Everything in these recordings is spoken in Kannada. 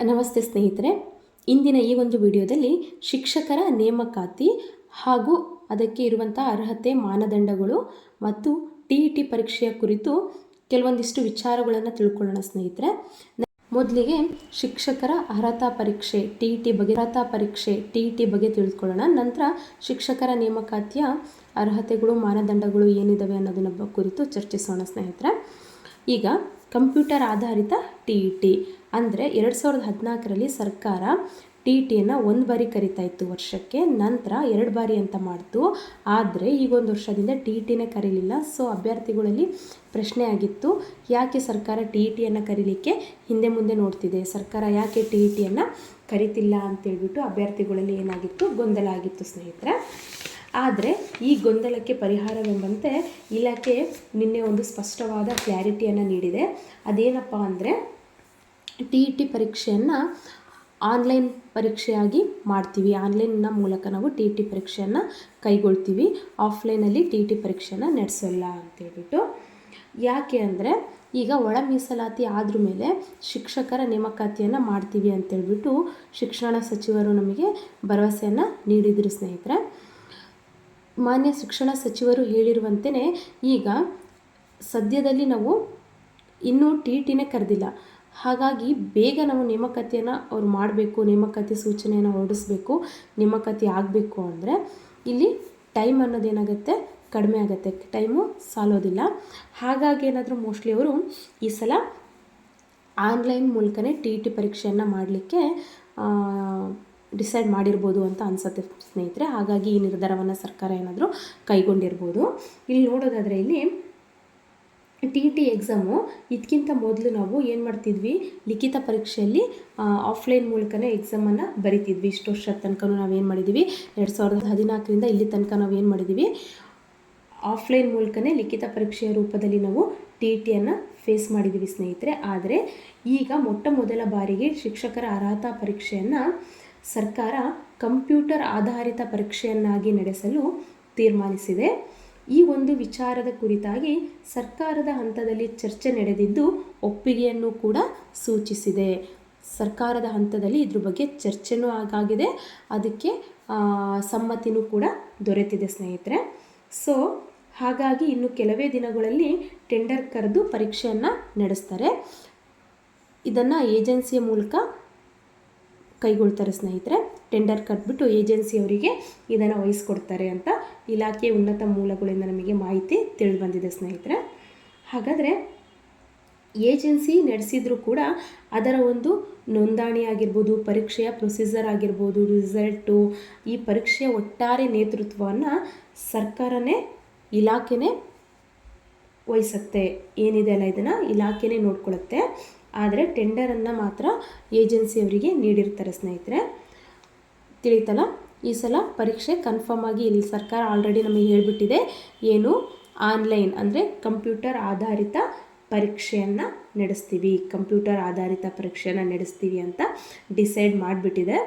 ನಮಸ್ತೆ ಸ್ನೇಹಿತರೆ, ಇಂದಿನ ಈ ಒಂದು ವಿಡಿಯೋದಲ್ಲಿ ಶಿಕ್ಷಕರ ನೇಮಕಾತಿ ಹಾಗೂ ಅದಕ್ಕೆ ಇರುವಂಥ ಅರ್ಹತೆ ಮಾನದಂಡಗಳು ಮತ್ತು ಟಿ ಇ ಟಿ ಪರೀಕ್ಷೆಯ ಕುರಿತು ಕೆಲವೊಂದಿಷ್ಟು ವಿಚಾರಗಳನ್ನು ತಿಳ್ಕೊಳ್ಳೋಣ ಸ್ನೇಹಿತರೆ. ಮೊದಲಿಗೆ ಶಿಕ್ಷಕರ ಅರ್ಹತಾ ಪರೀಕ್ಷೆ, ಟಿ ಇ ಟಿ ಬಗ್ಗೆ ಅರ್ಹತಾ ಪರೀಕ್ಷೆ, ಟಿ ಇ ಟಿ ಬಗ್ಗೆ ತಿಳ್ಕೊಳ್ಳೋಣ. ನಂತರ ಶಿಕ್ಷಕರ ನೇಮಕಾತಿಯ ಅರ್ಹತೆಗಳು, ಮಾನದಂಡಗಳು ಏನಿದಾವೆ ಅನ್ನೋದನ್ನ ಕುರಿತು ಚರ್ಚಿಸೋಣ ಸ್ನೇಹಿತರೆ. ಈಗ ಕಂಪ್ಯೂಟರ್ ಆಧಾರಿತ ಟಿ ಇ ಟಿ. ಅಂದರೆ ಎರಡು ಸಾವಿರದ ಹದಿನಾಲ್ಕರಲ್ಲಿ ಸರ್ಕಾರ ಟಿ ಟಿಯನ್ನು ಒಂದು ಬಾರಿ ಕರಿತಾ ಇತ್ತು ವರ್ಷಕ್ಕೆ, ನಂತರ ಎರಡು ಬಾರಿ ಅಂತ ಮಾಡ್ತು. ಆದರೆ ಈಗ ಒಂದು ವರ್ಷದಿಂದ ಟಿ ಟಿನೇ ಕರೀಲಿಲ್ಲ. ಸೊ ಅಭ್ಯರ್ಥಿಗಳಲ್ಲಿ ಪ್ರಶ್ನೆ ಆಗಿತ್ತು, ಯಾಕೆ ಸರ್ಕಾರ ಟಿ ಟಿಯನ್ನು ಕರೀಲಿಕ್ಕೆ ಹಿಂದೆ ಮುಂದೆ ನೋಡ್ತಿದೆ? ಸರ್ಕಾರ ಯಾಕೆ ಟಿ ಟಿಯನ್ನು ಕರಿತಿಲ್ಲ ಅಂತೇಳ್ಬಿಟ್ಟು ಅಭ್ಯರ್ಥಿಗಳಲ್ಲಿ ಏನಾಗಿತ್ತು? ಗೊಂದಲ ಆಗಿತ್ತು ಸ್ನೇಹಿತರೆ. ಆದರೆ ಈ ಗೊಂದಲಕ್ಕೆ ಪರಿಹಾರವೆಂಬಂತೆ ಇಲಾಖೆ ನಿನ್ನೆ ಒಂದು ಸ್ಪಷ್ಟವಾದ ಕ್ಲಾರಿಟಿಯನ್ನು ನೀಡಿದೆ. ಅದೇನಪ್ಪ ಅಂದರೆ ಟಿ ಇ ಟಿ ಪರೀಕ್ಷೆಯನ್ನು ಆನ್ಲೈನ್ ಪರೀಕ್ಷೆಯಾಗಿ ಮಾಡ್ತೀವಿ. ಆನ್ಲೈನ್ನ ಮೂಲಕ ನಾವು ಟಿ ಇ ಟಿ ಪರೀಕ್ಷೆಯನ್ನು ಕೈಗೊಳ್ತೀವಿ. ಆಫ್ಲೈನಲ್ಲಿ ಟಿ ಇ ಟಿ ಪರೀಕ್ಷೆಯನ್ನು ನಡೆಸೋಲ್ಲ ಅಂತೇಳ್ಬಿಟ್ಟು ಯಾಕೆ ಅಂದರೆ ಈಗ ಒಳ ಮೀಸಲಾತಿ ಆದ್ರ ಮೇಲೆ ಶಿಕ್ಷಕರ ನೇಮಕಾತಿಯನ್ನು ಮಾಡ್ತೀವಿ ಅಂತೇಳ್ಬಿಟ್ಟು ಶಿಕ್ಷಣ ಸಚಿವರು ನಮಗೆ ಭರವಸೆಯನ್ನು ನೀಡಿದರು ಸ್ನೇಹಿತರೆ. ಮಾನ್ಯ ಶಿಕ್ಷಣ ಸಚಿವರು ಹೇಳಿರುವಂತೆಯೇ ಈಗ ಸದ್ಯದಲ್ಲಿ ನಾವು ಇನ್ನೂ ಟಿ ಟಿನೇ ಕರೆದಿಲ್ಲ. ಹಾಗಾಗಿ ಬೇಗ ನಾವು ನೇಮಕಾತಿಯನ್ನು ಅವ್ರು ಮಾಡಬೇಕು, ನೇಮಕಾತಿ ಸೂಚನೆಯನ್ನು ಹೊರಡಿಸ್ಬೇಕು, ನೇಮಕಾತಿ ಆಗಬೇಕು ಅಂದರೆ ಇಲ್ಲಿ ಟೈಮ್ ಅನ್ನೋದೇನಾಗುತ್ತೆ ಕಡಿಮೆ ಆಗುತ್ತೆ. ಟೈಮು ಸಾಲೋದಿಲ್ಲ. ಹಾಗಾಗಿ ಏನಾದರೂ ಮೋಸ್ಟ್ಲಿ ಅವರು ಈ ಸಲ ಆನ್ಲೈನ್ ಮೂಲಕನೇ ಟಿ ಟಿ ಪರೀಕ್ಷೆಯನ್ನು ಮಾಡಲಿಕ್ಕೆ ಡಿಸೈಡ್ ಮಾಡಿರ್ಬೋದು ಅಂತ ಅನಿಸುತ್ತೆ ಸ್ನೇಹಿತರೆ. ಹಾಗಾಗಿ ಈ ನಿರ್ಧಾರವನ್ನು ಸರ್ಕಾರ ಏನಾದರೂ ಕೈಗೊಂಡಿರ್ಬೋದು. ಇಲ್ಲಿ ನೋಡೋದಾದರೆ ಇಲ್ಲಿ ಟಿ ಟಿ ಎಕ್ಸಾಮು ಇದಕ್ಕಿಂತ ಮೊದಲು ನಾವು ಏನು ಮಾಡ್ತಿದ್ವಿ, ಲಿಖಿತ ಪರೀಕ್ಷೆಯಲ್ಲಿ ಆಫ್ಲೈನ್ ಮೂಲಕನೇ ಎಕ್ಸಾಮನ್ನು ಬರಿತಿದ್ವಿ. ಇಷ್ಟು ವರ್ಷದ ತನಕ ನಾವೇನು ಮಾಡಿದ್ದೀವಿ ಎರಡು ಸಾವಿರದ ಹದಿನಾಲ್ಕರಿಂದ ಇಲ್ಲಿ ತನಕ ನಾವು ಏನು ಮಾಡಿದ್ದೀವಿ ಆಫ್ಲೈನ್ ಮೂಲಕನೇ ಲಿಖಿತ ಪರೀಕ್ಷೆಯ ರೂಪದಲ್ಲಿ ನಾವು ಟಿ ಟಿಯನ್ನು ಫೇಸ್ ಮಾಡಿದ್ದೀವಿ ಸ್ನೇಹಿತರೆ. ಆದರೆ, ಈಗ ಮೊಟ್ಟ ಮೊದಲ ಬಾರಿಗೆ ಶಿಕ್ಷಕರ ಅರ್ಹತಾ ಪರೀಕ್ಷೆಯನ್ನು ಸರ್ಕಾರ ಕಂಪ್ಯೂಟರ್ ಆಧಾರಿತ ಪರೀಕ್ಷೆಯನ್ನಾಗಿ ನಡೆಸಲು ತೀರ್ಮಾನಿಸಿದೆ. ಈ ಒಂದು ವಿಚಾರದ ಕುರಿತಾಗಿ ಸರ್ಕಾರದ ಹಂತದಲ್ಲಿ ಚರ್ಚೆ ನಡೆದಿದ್ದು ಒಪ್ಪಿಗೆಯನ್ನು ಕೂಡ ಸೂಚಿಸಿದೆ. ಸರ್ಕಾರದ ಹಂತದಲ್ಲಿ ಇದ್ರ ಬಗ್ಗೆ ಚರ್ಚೆನೂ ಆಗಾಗಿದೆ. ಅದಕ್ಕೆ ಸಮ್ಮತಿನೂ ಕೂಡ ದೊರೆತಿದೆ ಸ್ನೇಹಿತರೆ. ಸೊ ಹಾಗಾಗಿ ಇನ್ನು ಕೆಲವೇ ದಿನಗಳಲ್ಲಿ ಟೆಂಡರ್ ಕರೆದು ಪರೀಕ್ಷೆಯನ್ನು ನಡೆಸ್ತಾರೆ. ಇದನ್ನು ಏಜೆನ್ಸಿಯ ಮೂಲಕ ಕೈಗೊಳ್ತಾರೆ ಸ್ನೇಹಿತರೆ ಟೆಂಡರ್ ಕಟ್ಬಿಟ್ಟು ಏಜೆನ್ಸಿಯವರಿಗೆ ಇದನ್ನು ವಹಿಸ್ಕೊಡ್ತಾರೆ ಅಂತ ಇಲಾಖೆ ಉನ್ನತ ಮೂಲಗಳಿಂದ ನಮಗೆ ಮಾಹಿತಿ ತಿಳಿದು ಬಂದಿದೆ ಸ್ನೇಹಿತರೆ. ಹಾಗಾದರೆ ಏಜೆನ್ಸಿ ನಡೆಸಿದರೂ ಕೂಡ ಅದರ ಒಂದು ನೋಂದಣಿ ಆಗಿರ್ಬೋದು, ಪರೀಕ್ಷೆಯ ಪ್ರೊಸೀಜರ್ ಆಗಿರ್ಬೋದು ರಿಸಲ್ಟು ಈ ಪರೀಕ್ಷೆಯ ಒಟ್ಟಾರೆ ನೇತೃತ್ವವನ್ನು ಸರ್ಕಾರನೇ, ಇಲಾಖೆನೇ ವಹಿಸುತ್ತೆ. ಏನಿದೆ ಅಲ್ಲ ಇದನ್ನು? ಇಲಾಖೆನೇ ನೋಡ್ಕೊಳ್ಳುತ್ತೆ ಆದರೆ ಟೆಂಡರನ್ನು ಮಾತ್ರ ಏಜೆನ್ಸಿಯವರಿಗೆ ನೀಡಿರ್ತಾರೆ ಸ್ನೇಹಿತರೆ. ತಿಳಿತಲ್ಲ? ಈ ಸಲ ಪರೀಕ್ಷೆ ಕನ್ಫರ್ಮ್ ಆಗಿ ಇಲ್ಲಿ ಸರ್ಕಾರ ಆಲ್ರೆಡಿ ನಮಗೆ ಹೇಳಿಬಿಟ್ಟಿದೆ. ಏನು? ಆನ್ಲೈನ್ ಅಂದರೆ ಕಂಪ್ಯೂಟರ್ ಆಧಾರಿತ ಪರೀಕ್ಷೆಯನ್ನು ನಡೆಸ್ತೀವಿ. ಕಂಪ್ಯೂಟರ್ ಆಧಾರಿತ ಪರೀಕ್ಷೆಯನ್ನು ನಡೆಸ್ತೀವಿ ಅಂತ ಡಿಸೈಡ್ ಮಾಡಿಬಿಟ್ಟಿದೆ.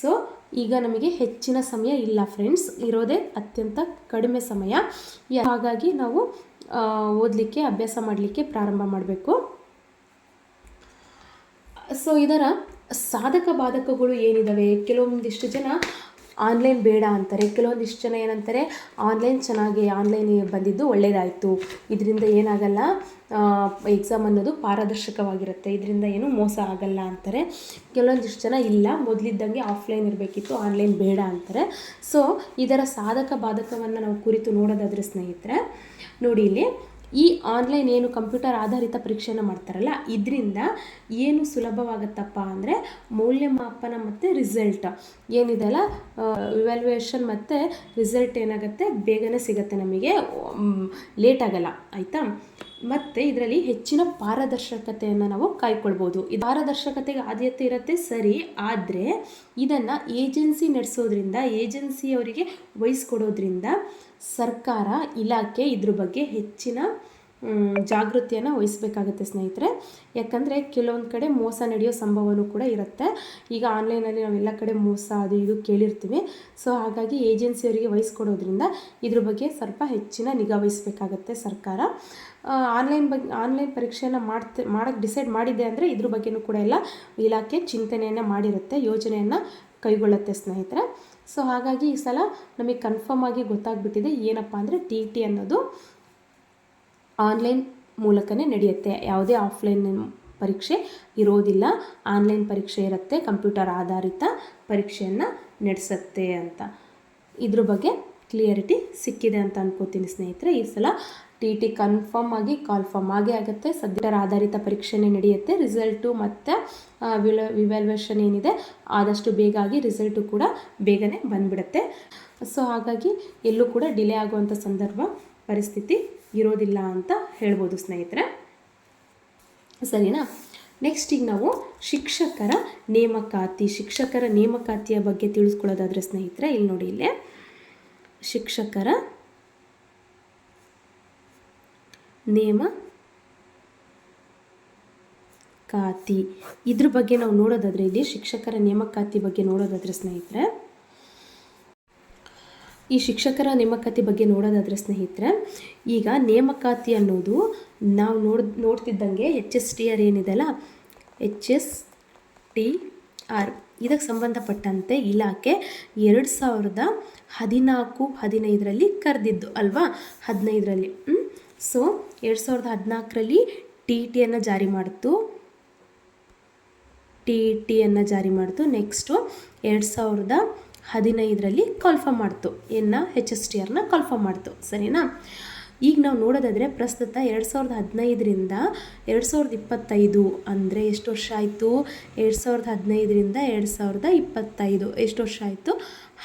ಸೊ ಈಗ ನಮಗೆ ಹೆಚ್ಚಿನ ಸಮಯ ಇಲ್ಲ ಫ್ರೆಂಡ್ಸ್ ಇರೋದೇ ಅತ್ಯಂತ ಕಡಿಮೆ ಸಮಯ. ಹಾಗಾಗಿ ನಾವು ಓದಲಿಕ್ಕೆ, ಅಭ್ಯಾಸ ಮಾಡಲಿಕ್ಕೆ ಪ್ರಾರಂಭ ಮಾಡಬೇಕು. ಸೊ ಇದರ ಸಾಧಕ ಬಾಧಕಗಳು ಏನಿದ್ದಾವೆ ಕೆಲವೊಂದಿಷ್ಟು ಜನ ಆನ್ಲೈನ್ ಬೇಡ ಅಂತಾರೆ. ಕೆಲವೊಂದಿಷ್ಟು ಜನ ಏನಂತಾರೆ? ಆನ್ಲೈನ್ ಚೆನ್ನಾಗಿ ಆನ್ಲೈನ್ ಬಂದಿದ್ದು ಒಳ್ಳೆಯದಾಯಿತು ಇದರಿಂದ ಏನಾಗಲ್ಲ ಎಕ್ಸಾಮ್ ಅನ್ನೋದು ಪಾರದರ್ಶಕವಾಗಿರುತ್ತೆ. ಇದರಿಂದ ಏನು ಮೋಸ ಆಗಲ್ಲ ಅಂತಾರೆ. ಕೆಲವೊಂದಿಷ್ಟು ಜನ ಇಲ್ಲ. ಮೊದಲಿದ್ದಂಗೆ ಆಫ್ಲೈನ್ ಇರಬೇಕಿತ್ತು ಆನ್ಲೈನ್ ಬೇಡ ಅಂತಾರೆ. ಸೊ ಇದರ ಸಾಧಕ ಬಾಧಕವನ್ನು ನಾವು ಕುರಿತು ನೋಡೋದಾದರೆ ಸ್ನೇಹಿತರೆ, ನೋಡಿ ಇಲ್ಲಿ. ಈ ಆನ್ಲೈನ್ ಏನು ಕಂಪ್ಯೂಟರ್ ಆಧಾರಿತ ಪರೀಕ್ಷೆನ ಮಾಡ್ತಾರಲ್ಲ, ಇದರಿಂದ ಏನು ಸುಲಭವಾಗುತ್ತಪ್ಪ ಅಂದರೆ ಮೌಲ್ಯಮಾಪನ ಮತ್ತು ರಿಸಲ್ಟ್ ಏನಿದೆಲ್ಲ ಇವ್ಯಾಲ್ಯೂಯೇಷನ್ ಮತ್ತು ರಿಸಲ್ಟ್ ಏನಾಗುತ್ತೆ? ಬೇಗನೆ ಸಿಗುತ್ತೆ ನಮಗೆ ಲೇಟ್ ಆಗಲ್ಲ, ಆಯಿತಾ? ಮತ್ತು ಇದರಲ್ಲಿ ಹೆಚ್ಚಿನ ಪಾರದರ್ಶಕತೆಯನ್ನು ನಾವು ಕಾಯ್ಕೊಳ್ಬೋದು. ಇದು ಪಾರದರ್ಶಕತೆಗೆ ಆದ್ಯತೆ ಇರುತ್ತೆ, ಸರಿ. ಆದರೆ ಇದನ್ನು ಏಜೆನ್ಸಿ ನಡೆಸೋದ್ರಿಂದ, ಏಜೆನ್ಸಿಯವರಿಗೆ ವಹಿಸ್ಕೊಡೋದ್ರಿಂದ ಸರ್ಕಾರ, ಇಲಾಖೆ ಇದ್ರ ಬಗ್ಗೆ ಹೆಚ್ಚಿನ ಜಾಗೃತಿಯನ್ನು ವಹಿಸಬೇಕಾಗುತ್ತೆ ಸ್ನೇಹಿತರೆ. ಯಾಕಂದರೆ ಕೆಲವೊಂದು ಕಡೆ ಮೋಸ ನಡೆಯೋ ಸಂಭವನೂ ಕೂಡ ಇರುತ್ತೆ. ಈಗ ಆನ್ಲೈನಲ್ಲಿ ನಾವೆಲ್ಲ ಕಡೆ ಮೋಸ, ಅದು ಇದು ಕೇಳಿರ್ತೀವಿ. ಸೊ ಹಾಗಾಗಿ ಏಜೆನ್ಸಿಯವರಿಗೆ ವಹಿಸ್ಕೊಡೋದ್ರಿಂದ ಇದ್ರ ಬಗ್ಗೆ ಸ್ವಲ್ಪ ಹೆಚ್ಚಿನ ನಿಗಾ ವಹಿಸಬೇಕಾಗತ್ತೆ ಸರ್ಕಾರ. ಆನ್ಲೈನ್ ಬಗ್ಗೆ ಆನ್ಲೈನ್ ಪರೀಕ್ಷೆಯನ್ನು ಮಾಡ್ತೆ ಮಾಡೋಕ್ಕೆ ಡಿಸೈಡ್ ಮಾಡಿದೆ ಅಂದರೆ ಇದ್ರ ಬಗ್ಗೆಯೂ ಕೂಡ ಎಲ್ಲ ಇಲಾಖೆ ಚಿಂತನೆಯನ್ನು ಮಾಡಿರುತ್ತೆ, ಯೋಜನೆಯನ್ನು ಕೈಗೊಳ್ಳುತ್ತೆ ಸ್ನೇಹಿತರೆ. ಸೊ ಹಾಗಾಗಿ ಈ ಸಲ ನಮಗೆ ಕನ್ಫರ್ಮ್ ಆಗಿ ಗೊತ್ತಾಗ್ಬಿಟ್ಟಿದೆ ಏನಪ್ಪ ಅಂದರೆ ಟಿ ಟಿ ಅನ್ನೋದು. ಆನ್ಲೈನ್ ಮೂಲಕನೇ ನಡೆಯುತ್ತೆ. ಯಾವುದೇ ಆಫ್ಲೈನ್ ಪರೀಕ್ಷೆ ಇರೋದಿಲ್ಲ. ಆನ್ಲೈನ್ ಪರೀಕ್ಷೆ ಇರುತ್ತೆ. ಕಂಪ್ಯೂಟರ್ ಆಧಾರಿತ ಪರೀಕ್ಷೆಯನ್ನು ನಡೆಸುತ್ತೆ ಅಂತ. ಇದ್ರ ಬಗ್ಗೆ ಕ್ಲಿಯರಿಟಿ ಸಿಕ್ಕಿದೆ ಅಂತ ಅನ್ಕೋತೀನಿ ಸ್ನೇಹಿತರೆ. ಈ ಸಲ ಟಿ ಟಿ ಕನ್ಫರ್ಮ್ ಆಗಿ ಕಾಲ್ಫರ್ಮ್ ಆಗೇ ಆಗುತ್ತೆ. ಸದ್ಯರ ಆಧಾರಿತ ಪರೀಕ್ಷೆನೇ ನಡೆಯುತ್ತೆ. ರಿಸಲ್ಟು ಮತ್ತು ವಿಲ ವಿವ್ಯಾಲ್ಯೂಯೇಷನ್ ಏನಿದೆ, ಆದಷ್ಟು ಬೇಗ ಆಗಿ ರಿಸಲ್ಟು ಕೂಡ ಬೇಗನೆ ಬಂದ್ಬಿಡುತ್ತೆ. ಸೊ ಹಾಗಾಗಿ ಎಲ್ಲೂ ಕೂಡ ಡಿಲೇ ಆಗುವಂಥ ಸಂದರ್ಭ, ಪರಿಸ್ಥಿತಿ ಇರೋದಿಲ್ಲ ಅಂತ ಹೇಳ್ಬೋದು ಸ್ನೇಹಿತರೆ. ಸರಿನಾ? ನೆಕ್ಸ್ಟ್ ಈಗ ನಾವು ಶಿಕ್ಷಕರ ನೇಮಕಾತಿ, ಶಿಕ್ಷಕರ ನೇಮಕಾತಿಯ ಬಗ್ಗೆ ತಿಳಿಸ್ಕೊಳ್ಳೋದಾದರೆ ಸ್ನೇಹಿತರೆ, ಇಲ್ಲಿ ನೋಡಿ ಇಲ್ಲೇ. ಶಿಕ್ಷಕರ ನೇಮ ಕಾತಿ ಇದ್ರ ಬಗ್ಗೆ ನಾವು ನೋಡೋದಾದರೆ ಇಲ್ಲಿ ಶಿಕ್ಷಕರ ನೇಮಕಾತಿ ಬಗ್ಗೆ ನೋಡೋದಾದರೆ ಸ್ನೇಹಿತರೆ ಈ ಶಿಕ್ಷಕರ ನೇಮಕಾತಿ ಬಗ್ಗೆ ನೋಡೋದಾದರೆ ಸ್ನೇಹಿತರೆ, ಈಗ ನೇಮಕಾತಿ ಅನ್ನೋದು ನಾವು ನೋಡ್, ನೋಡ್ತಿದ್ದಂಗೆ ಎಚ್ ಎಸ್ ಟಿ ಆರ್ ಏನಿದೆಲ್ಲ ಎಚ್ ಎಸ್ ಟಿ ಆರ್ ಇದಕ್ಕೆ ಸಂಬಂಧಪಟ್ಟಂತೆ ಇಲಾಖೆ ಎರಡು ಸಾವಿರದ ಹದಿನಾಲ್ಕು, ಹದಿನೈದರಲ್ಲಿ ಕರೆದಿದ್ದು ಅಲ್ವಾ? ಹದಿನೈದರಲ್ಲಿ. ಸೊ ಎರಡು ಸಾವಿರದ ಹದಿನಾಲ್ಕರಲ್ಲಿ ಟಿ ಟಿಯನ್ನು ಜಾರಿ ಮಾಡಿತು. ಟಿ ಟಿಯನ್ನು ಜಾರಿ ಮಾಡಿತು. ನೆಕ್ಸ್ಟು ಎರಡು ಸಾವಿರದ ಹದಿನೈದರಲ್ಲಿ ಕನ್ಫರ್ಮ್ ಮಾಡ್ತು. ಎನ್ನ ಹೆಚ್ ಎಸ್ ಟಿ ಆರ್ನ ಕನ್ಫರ್ಮ್ ಮಾಡ್ತು. ಸರಿನಾ? ಈಗ ನಾವು ನೋಡೋದಾದರೆ ಪ್ರಸ್ತುತ ಎರಡು ಸಾವಿರದ ಹದಿನೈದರಿಂದ ಎರಡು ಸಾವಿರದ ಇಪ್ಪತ್ತೈದು ಅಂದರೆ ಎಷ್ಟು ವರ್ಷ ಆಯಿತು? ಎರಡು ಸಾವಿರದ ಹದಿನೈದರಿಂದ ಎರಡು ಸಾವಿರದ ಇಪ್ಪತ್ತೈದು. ಎಷ್ಟು ವರ್ಷ ಆಯಿತು?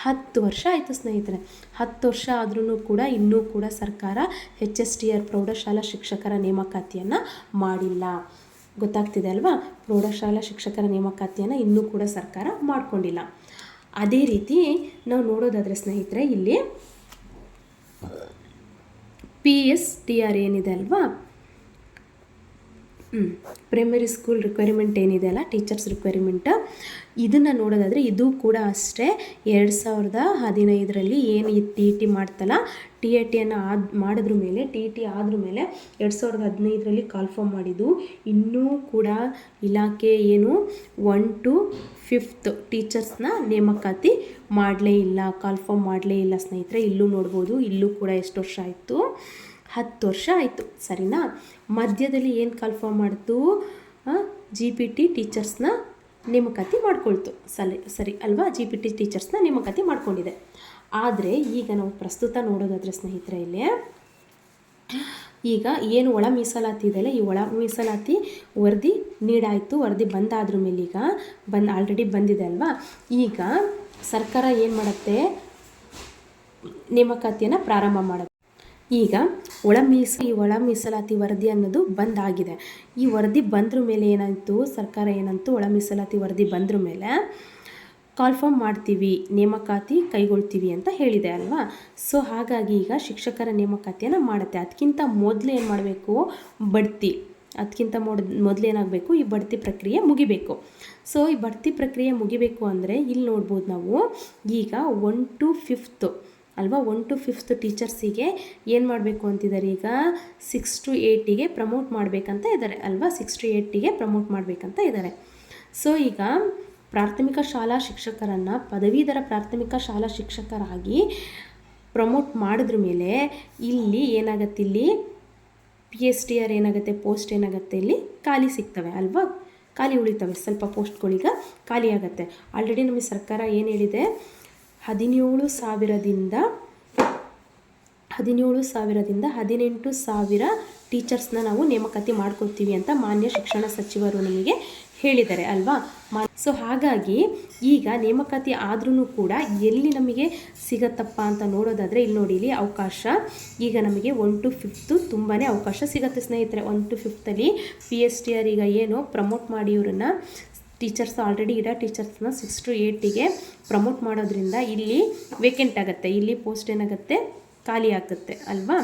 ಹತ್ತು ವರ್ಷ ಆಯಿತು ಸ್ನೇಹಿತರೆ. ಹತ್ತು ವರ್ಷ ಆದ್ರೂ ಕೂಡ ಇನ್ನೂ ಕೂಡ ಸರ್ಕಾರ ಹೆಚ್ ಎಸ್ ಟಿ ಆರ್ ಪ್ರೌಢಶಾಲಾ ಶಿಕ್ಷಕರ ನೇಮಕಾತಿಯನ್ನು ಮಾಡಿಲ್ಲ. ಗೊತ್ತಾಗ್ತಿದೆ ಅಲ್ವಾ? ಪ್ರೌಢಶಾಲಾ ಶಿಕ್ಷಕರ ನೇಮಕಾತಿಯನ್ನು ಇನ್ನೂ ಕೂಡ ಸರ್ಕಾರ ಮಾಡಿಕೊಂಡಿಲ್ಲ. ಅದೇ ರೀತಿ ನಾವು ನೋಡೋದಾದರೆ ಸ್ನೇಹಿತರೆ, ಇಲ್ಲಿ ಪಿ ಎಸ್ ಟಿ ಆರ್ ಏನಿದೆ ಅಲ್ವಾ? ಪ್ರೈಮರಿ ಸ್ಕೂಲ್ ರಿಕ್ವೈರ್ಮೆಂಟ್ ಏನಿದೆ ಅಲ್ಲ ಟೀಚರ್ಸ್ ರಿಕ್ವೈರ್ಮೆಂಟ್ ಇದನ್ನು ನೋಡೋದಾದರೆ ಇದು ಕೂಡ ಅಷ್ಟೇ, ಎರಡು ಸಾವಿರದ ಹದಿನೈದರಲ್ಲಿ ಏನು ಟಿ ಟಿ ಮಾಡ್ತಲ್ಲ ಟಿ ಎ ಟಿಯನ್ನು ಆದ, ಮಾಡಿದ್ರ ಮೇಲೆ ಟಿ ಟಿ ಆದ್ರ ಮೇಲೆ ಎರಡು ಸಾವಿರದ ಹದಿನೈದರಲ್ಲಿ ಕಾಲ್ಫಾರ್ಮ್ ಮಾಡಿದ್ದು. ಇನ್ನೂ ಕೂಡ ಇಲಾಖೆ ಏನು ಒನ್ ಟು ಫಿಫ್ತ್ ಟೀಚರ್ಸ್ನ ನೇಮಕಾತಿ ಮಾಡಲೇ ಇಲ್ಲ ಕಾಲ್ಫಾರ್ಮ್ ಮಾಡಲೇ ಇಲ್ಲ ಸ್ನೇಹಿತರೆ. ಇಲ್ಲೂ ನೋಡ್ಬೋದು, ಇಲ್ಲೂ ಕೂಡ ಎಷ್ಟು ವರ್ಷ ಆಯಿತು? ಹತ್ತು ವರ್ಷ ಆಯಿತು. ಸರಿನಾ? ಮಧ್ಯದಲ್ಲಿ ಏನು ಕನ್ಫರ್ಮ್ ಮಾಡ್ತು ಜಿ ಪಿ ಟಿ ಟೀಚರ್ಸ್ನ ನೇಮಕಾತಿ ಮಾಡ್ಕೊಳ್ತು. ಸರಿ ಸರಿ ಅಲ್ವಾ? ಜಿ ಪಿ ಟಿ ಟೀಚರ್ಸ್ನ ನೇಮಕಾತಿ ಮಾಡ್ಕೊಂಡಿದೆ. ಆದರೆ ಈಗ ನಾವು ಪ್ರಸ್ತುತ ನೋಡೋದಾದರೆ ಸ್ನೇಹಿತರೆ ಇಲ್ಲಿ ಈಗ ಏನು ಒಳ ಮೀಸಲಾತಿ ಇದೆಯಲ್ಲ, ಈ ಒಳ ಮೀಸಲಾತಿ ವರದಿ ನೀಡಾಯಿತು, ವರದಿ ಬಂದಾದ್ರ ಮೇಲೆ ಈಗ ಬಂದು ಆಲ್ರೆಡಿ ಬಂದಿದೆ ಅಲ್ವಾ? ಈಗ ಸರ್ಕಾರ ಏನು ಮಾಡುತ್ತೆ? ನೇಮಕಾತಿಯನ್ನು ಪ್ರಾರಂಭ ಮಾಡುತ್ತೆ. ಈಗ ಒಳ ಮೀಸ, ಈ ಒಳ ಮೀಸಲಾತಿ ವರದಿ ಅನ್ನೋದು ಬಂದಾಗಿದೆ. ಈ ವರದಿ ಬಂದ್ರ ಮೇಲೆ ಏನಾಯಿತು? ಸರ್ಕಾರ ಏನಂತು ಒಳ ಮೀಸಲಾತಿ ವರದಿ ಬಂದ್ರ ಮೇಲೆ ಕಾಲ್ಫಾರ್ಮ್ ಮಾಡ್ತೀವಿ, ನೇಮಕಾತಿ ಕೈಗೊಳ್ತೀವಿ ಅಂತ ಹೇಳಿದೆ ಅಲ್ವಾ? ಸೊ ಹಾಗಾಗಿ ಈಗ ಶಿಕ್ಷಕರ ನೇಮಕಾತಿಯನ್ನು ಮಾಡುತ್ತೆ. ಅದಕ್ಕಿಂತ ಮೊದಲು ಏನು ಮಾಡಬೇಕು? ಬಡ್ತಿ. ಅದಕ್ಕಿಂತ ಮೊಡ್ ಮೊದಲೇನಾಗಬೇಕು ಈ ಬಡ್ತಿ ಪ್ರಕ್ರಿಯೆ ಮುಗಿಬೇಕು. ಸೊ ಈ ಬಡ್ತಿ ಪ್ರಕ್ರಿಯೆ ಮುಗಿಬೇಕು ಅಂದರೆ ಇಲ್ಲಿ ನೋಡ್ಬೋದು ನಾವು ಈಗ ಒನ್ ಟು ಫಿಫ್ತ್ ಅಲ್ವಾ? ಒನ್ ಟು ಫಿಫ್ತ್ ಟೀಚರ್ಸಿಗೆ ಏನು ಮಾಡಬೇಕು ಅಂತಿದ್ದಾರೆ ಈಗ? ಸಿಕ್ಸ್ ಟು ಏಯ್ಟಿಗೆ ಪ್ರಮೋಟ್ ಮಾಡಬೇಕಂತ ಇದ್ದಾರೆ ಅಲ್ವಾ? ಸಿಕ್ಸ್ ಟು ಏಯ್ಟಿಗೆ ಪ್ರಮೋಟ್ ಮಾಡಬೇಕಂತ ಇದ್ದಾರೆ. ಸೊ ಈಗ ಪ್ರಾಥಮಿಕ ಶಾಲಾ ಶಿಕ್ಷಕರನ್ನು ಪದವೀಧರ ಪ್ರಾಥಮಿಕ ಶಾಲಾ ಶಿಕ್ಷಕರಾಗಿ ಪ್ರಮೋಟ್ ಮಾಡಿದ್ರ ಮೇಲೆ ಇಲ್ಲಿ ಏನಾಗುತ್ತೆ? ಇಲ್ಲಿ ಪಿ ಎಸ್ ಟಿ ಆರ್ ಏನಾಗುತ್ತೆ? ಪೋಸ್ಟ್ ಏನಾಗುತ್ತೆ? ಇಲ್ಲಿ ಖಾಲಿ ಸಿಗ್ತವೆ ಅಲ್ವಾ? ಖಾಲಿ ಉಳಿತವೆ. ಸ್ವಲ್ಪ ಪೋಸ್ಟ್ಗಳೀಗ ಖಾಲಿ ಆಗುತ್ತೆ. ಆಲ್ರೆಡಿ ನಮಗೆ ಸರ್ಕಾರ ಏನು ಹೇಳಿದೆ? ಹದಿನೇಳು ಸಾವಿರದಿಂದ ಹದಿನೇಳು ಸಾವಿರದಿಂದ ಹದಿನೆಂಟು ಸಾವಿರ ಟೀಚರ್ಸ್ನ ನಾವು ನೇಮಕಾತಿ ಮಾಡ್ಕೊತೀವಿ ಅಂತ ಮಾನ್ಯ ಶಿಕ್ಷಣ ಸಚಿವರು ನಮಗೆ ಹೇಳಿದ್ದಾರೆ ಅಲ್ವಾ? ಸೊ ಹಾಗಾಗಿ ಈಗ ನೇಮಕಾತಿ ಆದ್ರೂ ಕೂಡ ಎಲ್ಲಿ ನಮಗೆ ಸಿಗತ್ತಪ್ಪ ಅಂತ ನೋಡೋದಾದರೆ ಇಲ್ಲಿ ನೋಡಿ, ಇಲ್ಲಿ ಅವಕಾಶ. ಈಗ ನಮಗೆ ಒನ್ ಟು ಫಿಫ್ತು ತುಂಬಾ ಅವಕಾಶ ಸಿಗತ್ತೆ ಸ್ನೇಹಿತರೆ. ಒನ್ ಟು ಫಿಫ್ತಲ್ಲಿ ಪಿ ಎಸ್ ಟಿ ಆರ್ ಈಗ ಏನು ಪ್ರಮೋಟ್ ಮಾಡಿ ಇವ್ರನ್ನ ಟೀಚರ್ಸ್ ಆಲ್ರೆಡಿ ಇರೋ ಟೀಚರ್ಸ್ನ ಸಿಕ್ಸ್ ಟು ಏಯ್ಟಿಗೆ ಪ್ರಮೋಟ್ ಮಾಡೋದ್ರಿಂದ ಇಲ್ಲಿ ವೇಕೆಂಟ್ ಆಗುತ್ತೆ. ಇಲ್ಲಿ ಪೋಸ್ಟ್ ಏನಾಗುತ್ತೆ? ಖಾಲಿ ಆಗುತ್ತೆ ಅಲ್ವಾ?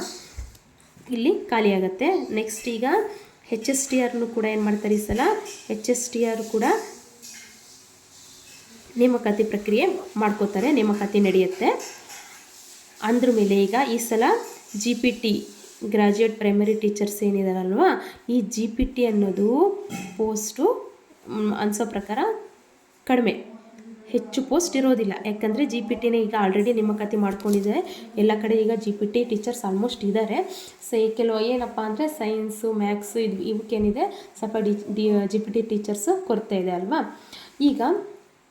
ಇಲ್ಲಿ ಖಾಲಿ ಆಗುತ್ತೆ. ನೆಕ್ಸ್ಟ್ ಈಗ ಹೆಚ್ ಎಸ್ ಟಿ ಆರ್ನು ಕೂಡ ಏನು ಮಾಡ್ತಾರೆ ಈ ಸಲ? ಹೆಚ್ ಎಸ್ ಟಿ ಆರ್ ಕೂಡ ನೇಮಕಾತಿ ಪ್ರಕ್ರಿಯೆ ಮಾಡ್ಕೋತಾರೆ, ನೇಮಕಾತಿ ನಡೆಯುತ್ತೆ. ಅಂದ್ರ ಮೇಲೆ ಈಗ ಈ ಸಲ G P T graduate primary teachers ಏನಿದಾರಲ್ವಾ, ಈ ಜಿ ಪಿ ಟಿ ಅನ್ನೋದು ಪೋಸ್ಟು ಅನಿಸೋ ಅನ್ಸೋ ಪ್ರಕಾರ ಕಡಿಮೆ. ಹೆಚ್ಚು ಪೋಸ್ಟ್ ಇರೋದಿಲ್ಲ. ಯಾಕಂದರೆ ಜಿ ಪಿ ಟಿನೇ ಈಗ ಆಲ್ರೆಡಿ ನೇಮಕಾತಿ ಮಾಡ್ಕೊಂಡಿದ್ದಾರೆ ಎಲ್ಲ ಕಡೆ ಈಗ G P T teachers almost ಇದ್ದಾರೆ ಸೊ ಕೆಲವು ಏನಪ್ಪ ಅಂದರೆ ಸೈನ್ಸು ಮ್ಯಾಥ್ಸು ಇದು ಇವಕ್ಕೇನಿದೆ. ಸ್ವಲ್ಪ D D G P T teachers ಕೊರತೆ ಇದೆ ಅಲ್ವಾ? ಈಗ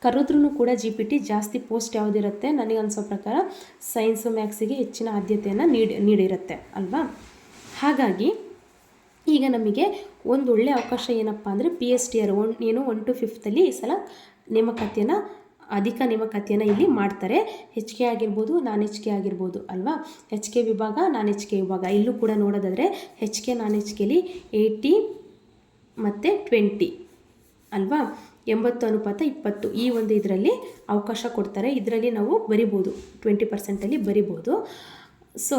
ಕರೆದ್ರೂ ಕೂಡ ಜಿ ಪಿ ಟಿ ಜಾಸ್ತಿ ಪೋಸ್ಟ್ ಯಾವುದಿರುತ್ತೆ? ನನಗೆ ಅನಿಸೋ ಪ್ರಕಾರ ಸೈನ್ಸು ಮ್ಯಾಥ್ಸಿಗೆ ಹೆಚ್ಚಿನ ಆದ್ಯತೆಯನ್ನು ನೀಡಿ, ನೀಡಿರುತ್ತೆ ಅಲ್ವಾ? ಹಾಗಾಗಿ ಈಗ ನಮಗೆ ಒಂದು ಒಳ್ಳೆಯ ಅವಕಾಶ ಏನಪ್ಪ ಅಂದರೆ P S T R one ಏನು ಒನ್ ಟು ಫಿಫ್ತಲ್ಲಿ ಈ ಸಲ ನೇಮಕಾತಿಯನ್ನು ಅಧಿಕ ನೇಮಕಾತಿಯನ್ನು ಇಲ್ಲಿ ಮಾಡ್ತಾರೆ. ಹೆಚ್ ಕೆ ಆಗಿರ್ಬೋದು ನಾನ್ ಹೆಚ್ ಕೆ ಆಗಿರ್ಬೋದು ಅಲ್ವಾ? ಹೆಚ್ ಕೆ ವಿಭಾಗ ನಾನ್ ಹೆಚ್ ಕೆ ವಿಭಾಗ. ಇಲ್ಲೂ ಕೂಡ ನೋಡೋದಾದರೆ ಹೆಚ್ ಕೆ ನಾನ್ ಹೆಚ್ ಕೆಲಿ ಏಯ್ಟಿ ಮತ್ತು ಟ್ವೆಂಟಿ ಅಲ್ವಾ? ಎಂಬತ್ತು ಅನುಪಾತ ಇಪ್ಪತ್ತು ಈ ಒಂದು ಇದರಲ್ಲಿ ಅವಕಾಶ ಕೊಡ್ತಾರೆ. ಇದರಲ್ಲಿ ನಾವು ಬರಿಬೋದು ಟ್ವೆಂಟಿ ಪರ್ಸೆಂಟಲ್ಲಿ ಬರಿಬೋದು. ಸೊ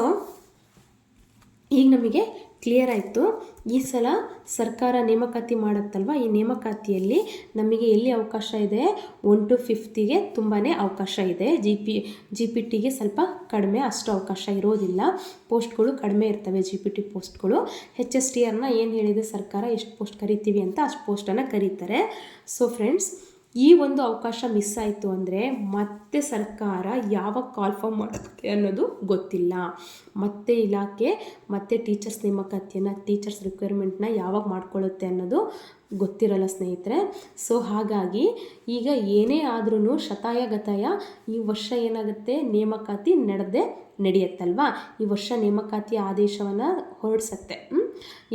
ಈಗ ನಮಗೆ ಕ್ಲಿಯರ್ ಆಯಿತು. ಈ ಸಲ ಸರ್ಕಾರ ನೇಮಕಾತಿ ಮಾಡುತ್ತಲ್ವ? ಈ ನೇಮಕಾತಿಯಲ್ಲಿ ನಮಗೆ ಎಲ್ಲಿ ಅವಕಾಶ ಇದೆ? ಒನ್ ಟು ಫಿಫ್ತಿಗೆ ತುಂಬಾ ಅವಕಾಶ ಇದೆ. ಜಿ ಪಿ ಜಿ ಪಿ ಟಿಗೆ ಸ್ವಲ್ಪ ಕಡಿಮೆ, ಅಷ್ಟು ಅವಕಾಶ ಇರೋದಿಲ್ಲ. ಪೋಸ್ಟ್ಗಳು ಕಡಿಮೆ ಇರ್ತವೆ ಜಿ ಪಿ ಟಿ ಪೋಸ್ಟ್ಗಳು. ಹೆಚ್ ಎಸ್ ಟಿ ಆರ್ನ ಏನು ಹೇಳಿದೆ? ಸರ್ಕಾರ ಎಷ್ಟು ಪೋಸ್ಟ್ ಕರಿತೀವಿ ಅಂತ ಅಷ್ಟು ಪೋಸ್ಟನ್ನು ಕರೀತಾರೆ. ಸೊ ಫ್ರೆಂಡ್ಸ್ ಈ ಒಂದು ಅವಕಾಶ ಮಿಸ್ ಆಯಿತು ಅಂದರೆ ಮತ್ತೆ ಸರ್ಕಾರ ಯಾವಾಗ ಕಾಲ್ಫಾರ್ಮ್ ಮಾಡುತ್ತೆ ಅನ್ನೋದು ಗೊತ್ತಿಲ್ಲ. ಮತ್ತೆ ಇಲಾಖೆ, ಮತ್ತೆ ಟೀಚರ್ಸ್ ನೇಮಕಾತಿಯನ್ನು ಟೀಚರ್ಸ್ ರಿಕ್ವೈರ್ಮೆಂಟ್ನ ಯಾವಾಗ ಮಾಡ್ಕೊಳ್ಳುತ್ತೆ ಅನ್ನೋದು ಗೊತ್ತಿರಲ್ಲ ಸ್ನೇಹಿತರೆ. ಸೊ ಹಾಗಾಗಿ ಈಗ ಏನೇ ಆದ್ರೂ ಶತಾಯ ಗತಾಯ ಈ ವರ್ಷ ಏನಾಗುತ್ತೆ? ನೇಮಕಾತಿ ನಡೆದೇ ನಡೆಯುತ್ತಲ್ವಾ? ಈ ವರ್ಷ ನೇಮಕಾತಿ ಆದೇಶವನ್ನು ಹೊರಡಿಸತ್ತೆ?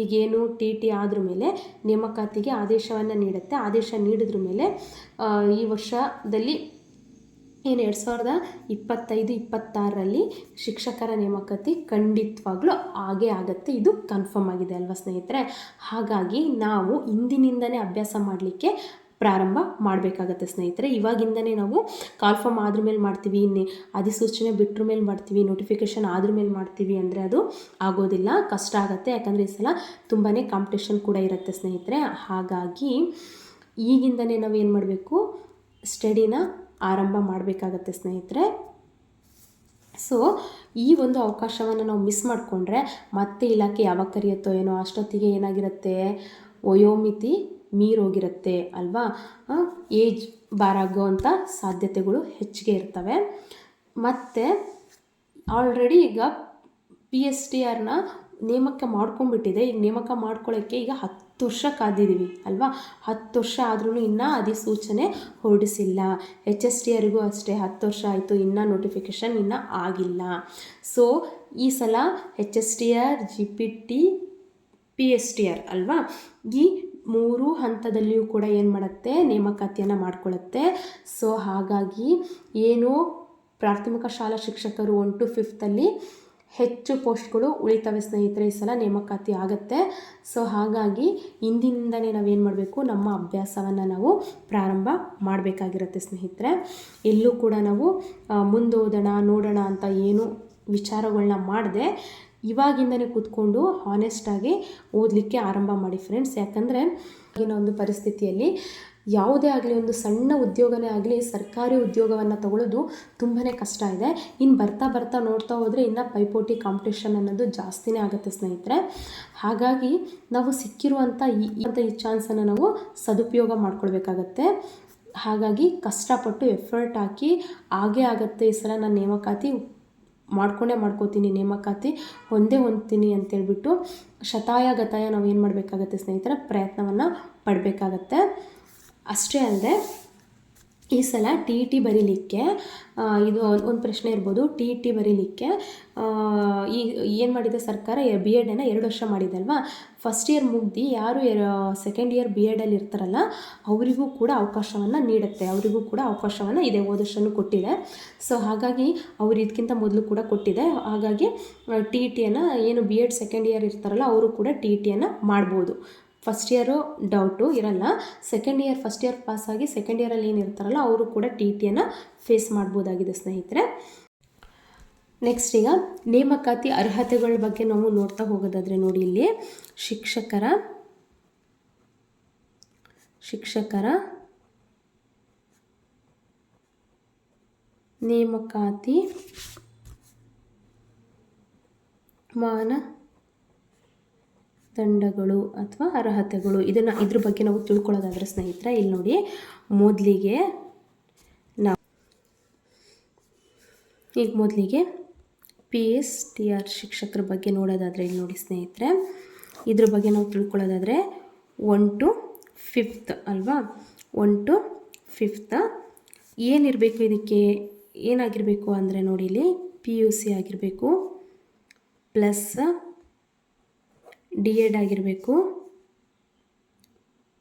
ಈಗೇನು ಟಿ ಟಿ ಆದ್ರ ಮೇಲೆ ನೇಮಕಾತಿಗೆ ಆದೇಶವನ್ನು ನೀಡುತ್ತೆ. ಆದೇಶ ನೀಡಿದ್ರ ಮೇಲೆ ಈ ವರ್ಷದಲ್ಲಿ ಏನು ಎರಡು ಸಾವಿರದ ಇಪ್ಪತ್ತೈದು, ಇಪ್ಪತ್ತಾರರಲ್ಲಿ ಶಿಕ್ಷಕರ ನೇಮಕಾತಿ ಖಂಡಿತವಾಗ್ಲೂ ಹಾಗೇ ಆಗುತ್ತೆ. ಇದು ಕನ್ಫರ್ಮ್ ಆಗಿದೆ ಅಲ್ವಾ ಸ್ನೇಹಿತರೆ? ಹಾಗಾಗಿ ನಾವು ಇಂದಿನಿಂದನೇ ಅಭ್ಯಾಸ ಮಾಡಲಿಕ್ಕೆ ಪ್ರಾರಂಭ ಮಾಡಬೇಕಾಗತ್ತೆ ಸ್ನೇಹಿತರೆ. ಇವಾಗಿಂದನೇ ನಾವು ಕಾಲ್ಫಾರ್ಮ್ ಆದ್ರ ಮೇಲೆ ಮಾಡ್ತೀವಿ, ಇನ್ನೇ ಅಧಿಸೂಚನೆ ಬಿಟ್ರ ಮೇಲೆ ಮಾಡ್ತೀವಿ ನೋಟಿಫಿಕೇಷನ್ ಆದ್ರ ಮೇಲೆ ಮಾಡ್ತೀವಿ ಅಂದರೆ ಅದು ಆಗೋದಿಲ್ಲ, ಕಷ್ಟ ಆಗುತ್ತೆ. ಯಾಕಂದರೆ ಈ ಸಲ ತುಂಬಾ ಕಾಂಪಿಟೇಷನ್ ಕೂಡ ಇರುತ್ತೆ ಸ್ನೇಹಿತರೆ. ಹಾಗಾಗಿ ಈಗಿಂದನೇ ನಾವು ಏನು ಮಾಡಬೇಕು? ಸ್ಟಡಿನ ಆರಂಭ ಮಾಡಬೇಕಾಗತ್ತೆ ಸ್ನೇಹಿತರೆ. ಸೊ ಈ ಒಂದು ಅವಕಾಶವನ್ನು ನಾವು ಮಿಸ್ ಮಾಡಿಕೊಂಡ್ರೆ ಮತ್ತೆ ಇಲಾಖೆ ಯಾವಾಗ ಕರೆಯುತ್ತೋ ಏನೋ ಅಷ್ಟೊತ್ತಿಗೆ ಏನಾಗಿರುತ್ತೆ? ವಯೋಮಿತಿ ಮೀರೋಗಿರುತ್ತೆ ಅಲ್ವಾ? ಏಜ್ ಬಾರಾಗೋ ಅಂಥ ಸಾಧ್ಯತೆಗಳು ಹೆಚ್ಚಿಗೆ ಇರ್ತವೆ. ಮತ್ತು ಆಲ್ರೆಡಿ ಈಗ ಪಿ ಎಸ್ ಟಿ ಆರ್ನ ನೇಮಕ ಮಾಡ್ಕೊಂಡ್ಬಿಟ್ಟಿದೆ. ಈಗ ನೇಮಕ ಮಾಡ್ಕೊಳ್ಳೋಕ್ಕೆ ಈಗ ಹತ್ತು ವರ್ಷ ಕಾದಿದ್ದೀವಿ ಅಲ್ವಾ? ಹತ್ತು ವರ್ಷ ಆದ್ರೂ ಇನ್ನೂ ಅಧಿಸೂಚನೆ ಹೊರಡಿಸಿಲ್ಲ. ಎಚ್ ಎಸ್ ಟಿ ಆರಿಗೂ ಅಷ್ಟೇ ಹತ್ತು ವರ್ಷ ಆಯಿತು. ಇನ್ನೂ ನೋಟಿಫಿಕೇಷನ್ ಇನ್ನೂ ಆಗಿಲ್ಲ. ಸೊ ಈ ಸಲ H S T R G P T P S T R ಅಲ್ವಾ? ಈ ಮೂರು ಹಂತದಲ್ಲಿಯೂ ಕೂಡ ಏನು ಮಾಡುತ್ತೆ? ನೇಮಕಾತಿಯನ್ನು ಮಾಡಿಕೊಳ್ಳುತ್ತೆ ಸೊ ಹಾಗಾಗಿ ಏನು ಪ್ರಾಥಮಿಕ ಶಾಲಾ ಶಿಕ್ಷಕರು ಒನ್ ಟು ಫಿಫ್ತಲ್ಲಿ ಹೆಚ್ಚು ಪೋಸ್ಟ್ಗಳು ಉಳಿತವೆ ಸ್ನೇಹಿತರೆ ಈ ಸಲ ನೇಮಕಾತಿ ಆಗುತ್ತೆ. ಸೊ ಹಾಗಾಗಿ ಇಂದಿನಿಂದನೇ ನಾವೇನು ಮಾಡಬೇಕು? ನಮ್ಮ ಅಭ್ಯಾಸವನ್ನು ನಾವು ಪ್ರಾರಂಭ ಮಾಡಬೇಕಾಗಿರುತ್ತೆ ಸ್ನೇಹಿತರೆ. ಎಲ್ಲೂ ಕೂಡ ನಾವು ಮುಂದೋದೋಣ, ನೋಡೋಣ ಅಂತ ಏನು ವಿಚಾರಗಳನ್ನ ಮಾಡದೆ. ಇವಾಗಿಂದನೇ ಕೂತ್ಕೊಂಡು ಹಾನೆಸ್ಟಾಗಿ ಓದಲಿಕ್ಕೆ ಆರಂಭ ಮಾಡಿ ಫ್ರೆಂಡ್ಸ್ ಯಾಕಂದರೆ ಈಗಿನ ಒಂದು ಪರಿಸ್ಥಿತಿಯಲ್ಲಿ ಯಾವುದೇ ಆಗಲಿ ಒಂದು ಸಣ್ಣ ಉದ್ಯೋಗನೇ ಆಗಲಿ ಸರ್ಕಾರಿ ಉದ್ಯೋಗವನ್ನು ತಗೊಳ್ಳೋದು ತುಂಬಾ ಕಷ್ಟ ಇದೆ. ಇನ್ನು ಬರ್ತಾ ಬರ್ತಾ ನೋಡ್ತಾ ಹೋದರೆ ಇನ್ನು ಪೈಪೋಟಿ ಕಾಂಪಿಟೇಷನ್ ಅನ್ನೋದು ಜಾಸ್ತಿನೇ ಆಗುತ್ತೆ ಸ್ನೇಹಿತರೆ. ಹಾಗಾಗಿ ನಾವು ಸಿಕ್ಕಿರುವಂಥ ಈ ಅಂತ ಈ ಚಾನ್ಸನ್ನು ನಾವು ಸದುಪಯೋಗ ಮಾಡ್ಕೊಳ್ಬೇಕಾಗತ್ತೆ. ಹಾಗಾಗಿ ಕಷ್ಟಪಟ್ಟು ಎಫರ್ಟ್ ಹಾಕಿ ಆಗೇ ಆಗುತ್ತೆ ಈ ಸಲ ನಾನು ನೇಮಕಾತಿ. ಮಾಡ್ಕೊಂಡೇ ಮಾಡ್ಕೋತೀನಿ ನೇಮಕಾತಿ ಒಂದೇ ಹೊಂದ್ತೀನಿ ಅಂತೇಳ್ಬಿಟ್ಟು ಶತಾಯ ಗತಾಯ ನಾವು ಏನು ಮಾಡಬೇಕಾಗತ್ತೆ ಸ್ನೇಹಿತರ ಪ್ರಯತ್ನವನ್ನು ಪಡಬೇಕಾಗತ್ತೆ. ಅಷ್ಟೇ ಅಲ್ಲದೆ ಈ ಸಲ ಟಿ ಟಿ ಬರೀಲಿಕ್ಕೆ ಇದು ಒಂದು ಪ್ರಶ್ನೆ ಇರ್ಬೋದು. ಟಿ ಟಿ ಬರೀಲಿಕ್ಕೆ ಈ, ಏನು ಮಾಡಿದೆ ಸರ್ಕಾರ ಬಿ ಎಡನ್ನು ಎರಡು ವರ್ಷ ಮಾಡಿದಲ್ವಾ? ಫಸ್ಟ್ ಇಯರ್ ಮುಗ್ದು ಯಾರು ಸೆಕೆಂಡ್ ಇಯರ್ ಬಿ ಎಡಲ್ಲಿ ಇರ್ತಾರಲ್ಲ, ಅವರಿಗೂ ಕೂಡ ಅವಕಾಶವನ್ನು ನೀಡುತ್ತೆ. ಅವರಿಗೂ ಕೂಡ ಅವಕಾಶವನ್ನು ಇದೆ ವರ್ಷನೂ ಕೊಟ್ಟಿದೆ. ಸೊ ಹಾಗಾಗಿ ಅವ್ರು ಇದಕ್ಕಿಂತ ಮೊದಲು ಕೂಡ ಕೊಟ್ಟಿದೆ. ಹಾಗಾಗಿ ಟಿ ಟಿಯನ್ನು ಏನು ಬಿ ಎಡ್ ಸೆಕೆಂಡ್ ಇಯರ್ ಇರ್ತಾರಲ್ಲ, ಅವರು ಕೂಡ ಟಿ ಟಿಯನ್ನು ಮಾಡ್ಬೋದು. ಫಸ್ಟ್ ಇಯರು ಡೌಟು ಇರಲ್ಲ. ಸೆಕೆಂಡ್ ಇಯರ್ ಫಸ್ಟ್ ಇಯರ್ ಪಾಸಾಗಿ ಸೆಕೆಂಡ್ ಇಯರಲ್ಲಿ ಏನು ಇರ್ತಾರಲ್ಲ, ಅವರು ಕೂಡ ಟಿ ಟಿಯನ್ನು ಫೇಸ್ ಮಾಡ್ಬೋದಾಗಿದೆ, ಸ್ನೇಹಿತರೆ. ನೆಕ್ಸ್ಟ್ ಈಗ ನೇಮಕಾತಿ ಅರ್ಹತೆಗಳ ಬಗ್ಗೆ ನಾವು ನೋಡ್ತಾ ಹೋಗೋದಾದರೆ ನೋಡಿ ಇಲ್ಲಿ. ಶಿಕ್ಷಕರ ಶಿಕ್ಷಕರ ನೇಮಕಾತಿ ಮಾನ ದಂಡಗಳು ಅಥವಾ ಅರ್ಹತೆಗಳು? ಇದನ್ನು ಇದ್ರ ಬಗ್ಗೆ ನಾವು ತಿಳ್ಕೊಳ್ಳೋದಾದ್ರೆ ಸ್ನೇಹಿತರೆ, ಇಲ್ಲಿ ನೋಡಿ. ಮೊದಲಿಗೆ ನಾವು ಈಗ ಮೊದಲಿಗೆ ಪಿ ಎಸ್ ಟಿ ಆರ್ ಶಿಕ್ಷಕರ ಬಗ್ಗೆ ನೋಡೋದಾದರೆ ಇಲ್ಲಿ ನೋಡಿ ಸ್ನೇಹಿತರೆ. ಇದ್ರ ಬಗ್ಗೆ ನಾವು ತಿಳ್ಕೊಳ್ಳೋದಾದರೆ ಒನ್ ಟು ಫಿಫ್ತ್ ಅಲ್ವಾ? ಒನ್ ಟು ಫಿಫ್ತ್ ಏನಿರಬೇಕು ಇದಕ್ಕೆ? ಏನಾಗಿರಬೇಕು ಅಂದರೆ ನೋಡಿ ಇಲ್ಲಿ ಪಿ ಯು ಸಿ ಆಗಿರಬೇಕು ಪ್ಲಸ್ ಡಿ ಎಡ್ ಆಗಿರಬೇಕು.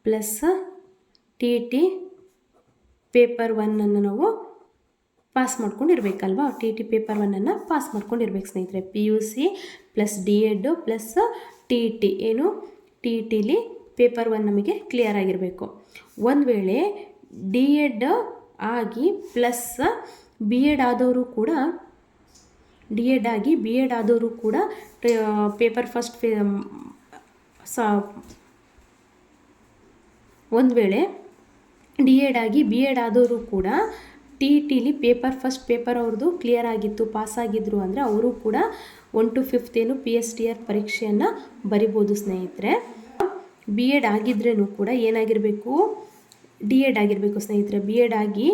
ಪ್ಲಸ್ ಟಿ ಟಿ ಪೇಪರ್ ಒನ್ನನ್ನು ನಾವು ಪಾಸ್ ಮಾಡ್ಕೊಂಡಿರ್ಬೇಕಲ್ವಾ? ಟಿ ಟಿ ಪೇಪರ್ ಒನ್ನನ್ನು ಪಾಸ್ ಮಾಡ್ಕೊಂಡಿರ್ಬೇಕು ಸ್ನೇಹಿತರೆ. P U C plus D Ed plus T T ಏನು? ಟಿ ಟಿಲಿ ಪೇಪರ್ ಒನ್ ನಮಗೆ ಕ್ಲಿಯರ್ ಆಗಿರಬೇಕು. ಒಂದು ವೇಳೆ ಡಿ ಎಡ್ ಆಗಿ ಪ್ಲಸ್ ಬಿ ಎಡ್ ಆದವರು ಕೂಡ ಡಿ ಎಡ್ ಆಗಿ ಬಿ ಎಡ್ ಆದವರು ಕೂಡ ಪೇಪರ್ ಫಸ್ಟ್ ಫೇ ಸಾ, ಒಂದು ವೇಳೆ ಡಿ ಎಡ್ ಆಗಿ ಬಿ ಎಡ್ ಆದವರು ಕೂಡ ಟಿ ಟಿಲಿ ಪೇಪರ್ ಫಸ್ಟ್ ಪೇಪರ್ ಅವ್ರದ್ದು ಕ್ಲಿಯರ್ ಆಗಿತ್ತು, ಪಾಸ್ ಆಗಿದ್ರು ಅಂದರೆ ಅವರು ಕೂಡ ಒನ್ ಟು ಫಿಫ್ತ್ ಏನು ಪಿ ಎಸ್ ಟಿ ಆರ್ ಪರೀಕ್ಷೆಯನ್ನು ಬರಿಬೋದು ಸ್ನೇಹಿತರೆ. ಬಿ ಎಡ್ ಆಗಿದ್ರೂ ಕೂಡ ಏನಾಗಿರಬೇಕು? ಡಿ ಎಡ್ ಆಗಿರಬೇಕು ಸ್ನೇಹಿತರೆ. ಬಿ ಎಡ್ ಆಗಿ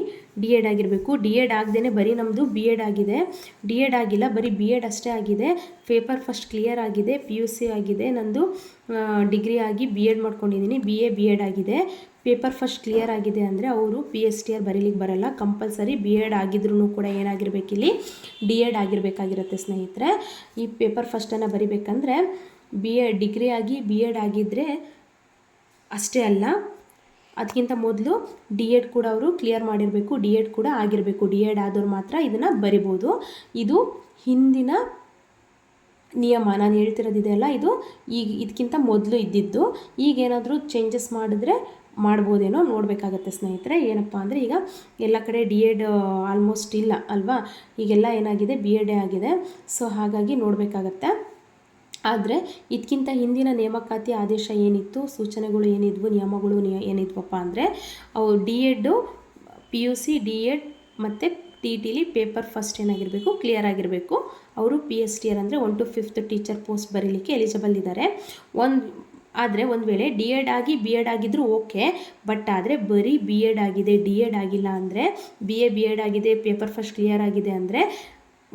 ಡಿ ಎಡ್ ಆಗಿರಬೇಕು. ಡಿ ಎಡ್ ಆಗದೇ ಬರೀ ನಮ್ಮದು ಬಿ ಎಡ್ ಆಗಿದೆ. ಡಿ ಎಡ್ ಆಗಿಲ್ಲ, ಬರೀ ಬಿ ಎಡ್ ಅಷ್ಟೇ ಆಗಿದೆ. ಪೇಪರ್ ಫಸ್ಟ್ ಕ್ಲಿಯರ್ ಆಗಿದೆ. ಪಿ ಯು ಸಿ ಆಗಿದೆ. ನಂದು ಡಿಗ್ರಿ ಆಗಿ ಬಿ ಎಡ್ ಮಾಡ್ಕೊಂಡಿದ್ದೀನಿ. ಬಿ ಎ ಬಿ ಎಡ್ ಆಗಿದೆ. ಪೇಪರ್ ಫಸ್ಟ್ ಕ್ಲಿಯರ್ ಆಗಿದೆ ಅಂದರೆ ಅವರು ಪಿ ಎಸ್ ಟಿ ಆರ್ ಬರೀಲಿಕ್ಕೆ ಬರಲ್ಲ. ಕಂಪಲ್ಸರಿ ಬಿ ಎಡ್ ಆಗಿದ್ರೂ ಕೂಡ ಏನಾಗಿರ್ಬೇಕಿಲ್ಲಿ ಡಿ ಎಡ್ ಆಗಿರಬೇಕಾಗಿರುತ್ತೆ ಸ್ನೇಹಿತರೆ. ಈ ಪೇಪರ್ ಫಸ್ಟನ್ನು ಬರಿಬೇಕಂದ್ರೆ ಬಿ ಎಡ್ ಡಿಗ್ರಿ ಆಗಿ ಬಿ ಎಡ್ ಆಗಿದ್ದರೆ ಅಷ್ಟೇ ಅಲ್ಲ. ಅದಕ್ಕಿಂತ ಮೊದಲು ಡಿ ಎಡ್ ಕೂಡ ಅವರು ಕ್ಲಿಯರ್ ಮಾಡಿರಬೇಕು ಡಿ ಎಡ್ ಕೂಡ ಆಗಿರಬೇಕು. ಡಿ ಎಡ್ ಆದವ್ರು ಮಾತ್ರ ಇದನ್ನು ಬರಿಬೋದು. ಇದು ಹಿಂದಿನ ನಿಯಮ, ನಾನು ಹೇಳ್ತಿರೋದಿದೆಯಲ್ಲ ಇದು ಈಗ ಇದಕ್ಕಿಂತ ಮೊದಲು ಇದ್ದಿದ್ದು. ಈಗ ಏನಾದರೂ ಚೇಂಜಸ್ ಮಾಡಿದ್ರೆ ಮಾಡ್ಬೋದೇನೋ ನೋಡಬೇಕಾಗತ್ತೆ ಸ್ನೇಹಿತರೆ. ಏನಪ್ಪ ಅಂದರೆ ಈಗ ಎಲ್ಲ ಕಡೆ ಡಿ ಎಡ್ ಆಲ್ಮೋಸ್ಟ್ ಇಲ್ಲ ಅಲ್ವಾ? ಈಗೆಲ್ಲ ಏನಾಗಿದೆ? ಬಿ ಎಡೇ ಆಗಿದೆ. ಸೊ ಹಾಗಾಗಿ ನೋಡಬೇಕಾಗತ್ತೆ. ಆದರೆ ಇದಕ್ಕಿಂತ ಹಿಂದಿನ ನೇಮಕಾತಿ ಆದೇಶ ಏನಿತ್ತು, ಸೂಚನೆಗಳು ಏನಿದ್ವು, ನಿಯಮಗಳು ನಿಯ ಏನಿದ್ವಪ್ಪ ಅಂದರೆ ಅವು D Ed P U C D Ed ಮತ್ತು ಟಿ ಟಿಲಿ ಪೇಪರ್ ಫಸ್ಟ್ ಏನಾಗಿರಬೇಕು ಕ್ಲಿಯರ್ ಆಗಿರಬೇಕು. ಅವರು ಪಿ ಎಸ್ ಟಿ ಆರ್ ಅಂದರೆ one to fifth teacher post ಬರೀಲಿಕ್ಕೆ ಎಲಿಜಿಬಲ್ ಇದ್ದಾರೆ ಒಂದು, ಆದರೆ ಒಂದು ವೇಳೆ ಡಿ ಎಡ್ ಆಗಿ ಬಿ ಎಡ್ ಆಗಿದ್ದರೂ ಓಕೆ ಬಟ್ ಆದರೆ ಬರೀ ಬಿ ಎಡ್ ಆಗಿದೆ ಡಿ ಎಡ್ ಆಗಿಲ್ಲ ಅಂದರೆ ಬಿ ಎ ಬಿ ಎಡ್ ಆಗಿದೆ ಪೇಪರ್ ಫಸ್ಟ್ ಕ್ಲಿಯರ್ ಆಗಿದೆ ಅಂದರೆ